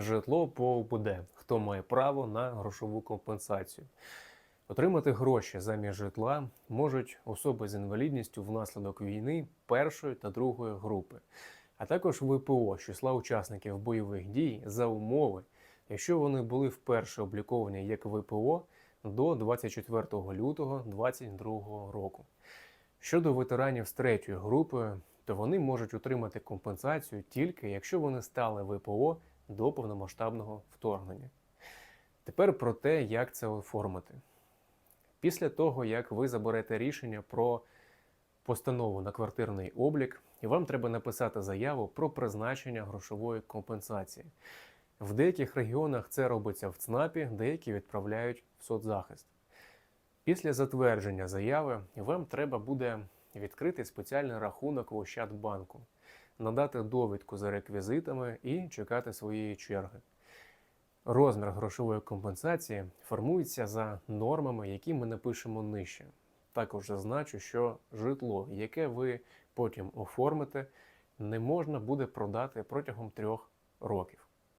житло по ОБД, хто має право на грошову компенсацію. Отримати гроші замість житла можуть особи з інвалідністю внаслідок війни першої та другої групи, а також ВПО з числа учасників бойових дій за умови, якщо вони були вперше обліковані як ВПО до 24 лютого 2022 року. Щодо ветеранів з третьої групи, то вони можуть отримати компенсацію тільки якщо вони стали ВПО до повномасштабного вторгнення. Тепер про те, як це оформити. Після того, як ви заберете рішення про постанову на квартирний облік, вам треба написати заяву про призначення грошової компенсації. В деяких регіонах це робиться в ЦНАПі, деякі відправляють в соцзахист. Після затвердження заяви вам треба буде відкрити спеціальний рахунок в Ощадбанку, надати довідку за реквізитами і чекати своєї черги. Розмір грошової компенсації формується за нормами, які ми напишемо нижче. Також зазначу, що житло, яке ви потім оформите, не можна буде продати протягом трьох років.